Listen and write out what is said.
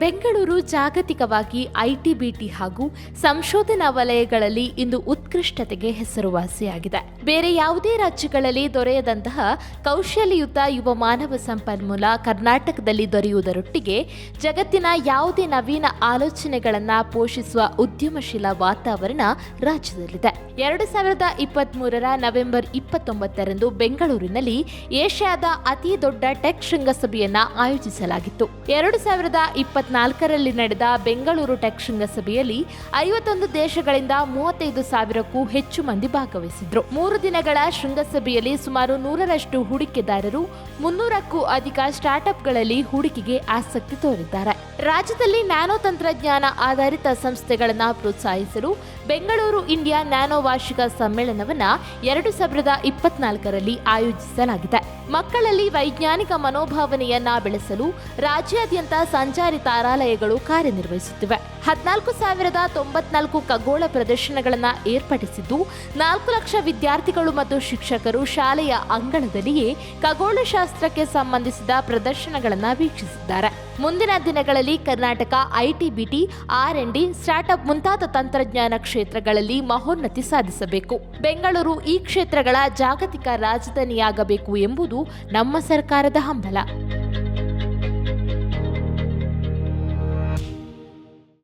ಬೆಂಗಳೂರು ಜಾಗತಿಕವಾಗಿ IT BT ಹಾಗೂ ಸಂಶೋಧನಾ ವಲಯಗಳಲ್ಲಿ ಇಂದು ಉತ್ಕೃಷ್ಟತೆಗೆ ಹೆಸರುವಾಸಿಯಾಗಿದೆ. ಬೇರೆ ಯಾವುದೇ ರಾಜ್ಯಗಳಲ್ಲಿ ದೊರೆಯದಂತಹ ಕೌಶಲ್ಯಯುತ ಯುವ ಮಾನವ ಸಂಪನ್ಮೂಲ ಕರ್ನಾಟಕದಲ್ಲಿ ದೊರೆಯುವುದರೊಟ್ಟಿಗೆ ಜಗತ್ತಿನ ಯಾವುದೇ ನವೀನ ಆಲೋಚನೆಗಳನ್ನು ಪೋಷಿಸುವ ಉದ್ಯಮಶೀಲ ವಾತಾವರಣ ರಾಜ್ಯದಲ್ಲಿದೆ. ಎರಡು ಸಾವಿರದ ಇಪ್ಪತ್ತ್ ಮೂರರ ನವೆಂಬರ್ ಇಪ್ಪತ್ತೊಂಬತ್ತರಂದು ಬೆಂಗಳೂರಿನಲ್ಲಿ ಏಷ್ಯಾದ ಅತಿ ದೊಡ್ಡ ಟೆಕ್ ಶೃಂಗಸಭೆಯನ್ನ ಆಯೋಜಿಸಲಾಗಿತ್ತು. ಎರಡು ಸಾವಿರದ ಇಪ್ಪತ್ನಾಲ್ಕರಲ್ಲಿ ನಡೆದ ಬೆಂಗಳೂರು ಟೆಕ್ ಶೃಂಗಸಭೆಯಲ್ಲಿ ಐವತ್ತೊಂದು ದೇಶಗಳಿಂದ ಮೂವತ್ತೈದು ಸಾವಿರಕ್ಕೂ ಹೆಚ್ಚು ಮಂದಿ ಭಾಗವಹಿಸಿದ್ರು. ಮೂರು ದಿನಗಳ ಶೃಂಗಸಭೆಯಲ್ಲಿ ಸುಮಾರು ನೂರರಷ್ಟು ಹೂಡಿಕೆದಾರರು, ಮುನ್ನೂರಕ್ಕೂ ಅಧಿಕ ಸ್ಟಾರ್ಟ್ಅಪ್ಗಳಲ್ಲಿ ಹೂಡಿಕೆಗೆ ಆಸಕ್ತಿ ತೋರಿದ್ದಾರೆ. ರಾಜ್ಯದಲ್ಲಿ ನ್ಯಾನೋ ತಂತ್ರಜ್ಞಾನ ಆಧಾರಿತ ಸಂಸ್ಥೆಗಳನ್ನು ಪ್ರೋತ್ಸಾಹಿಸಲು ಬೆಂಗಳೂರು ಇಂಡಿಯಾ ನ್ಯಾನೋ ವಾರ್ಷಿಕ ಸಮ್ಮೇಳನವನ್ನ ಎರಡು ಸಾವಿರದ ಇಪ್ಪತ್ನಾಲ್ಕರಲ್ಲಿ ಆಯೋಜಿಸಲಾಗಿದೆ. ಮಕ್ಕಳಲ್ಲಿ ವೈಜ್ಞಾನಿಕ ಮನೋಭಾವನೆಯನ್ನ ಬೆಳೆಸಲು ರಾಜ್ಯಾದ್ಯಂತ ಸಂಚಾರಿ ತಾರಾಲಯಗಳು ಕಾರ್ಯನಿರ್ವಹಿಸುತ್ತಿವೆ. ಹದಿನಾಲ್ಕು ಸಾವಿರದ ತೊಂಬತ್ನಾಲ್ಕು ಖಗೋಳ ಪ್ರದರ್ಶನಗಳನ್ನು ಏರ್ಪಡಿಸಿದ್ದು, ನಾಲ್ಕು ಲಕ್ಷ ವಿದ್ಯಾರ್ಥಿಗಳು ಮತ್ತು ಶಿಕ್ಷಕರು ಶಾಲೆಯ ಅಂಗಳದಲ್ಲಿಯೇ ಖಗೋಳಶಾಸ್ತ್ರಕ್ಕೆ ಸಂಬಂಧಿಸಿದ ಪ್ರದರ್ಶನಗಳನ್ನು ವೀಕ್ಷಿಸಿದ್ದಾರೆ. ಮುಂದಿನ ದಿನಗಳಲ್ಲಿ Karnataka IT BT R and D, startup ಮುಂತಾದ ತಂತ್ರಜ್ಞಾನ ಕ್ಷೇತ್ರಗಳಲ್ಲಿ ಮಹೋನ್ನತಿ ಸಾಧಿಸಬೇಕು. ಬೆಂಗಳೂರು ಈ ಕ್ಷೇತ್ರಗಳ ಜಾಗತಿಕ ರಾಜಧಾನಿಯಾಗಬೇಕು ಎಂಬುದು ನಮ್ಮ ಸರ್ಕಾರದ ಹಂಬಲ.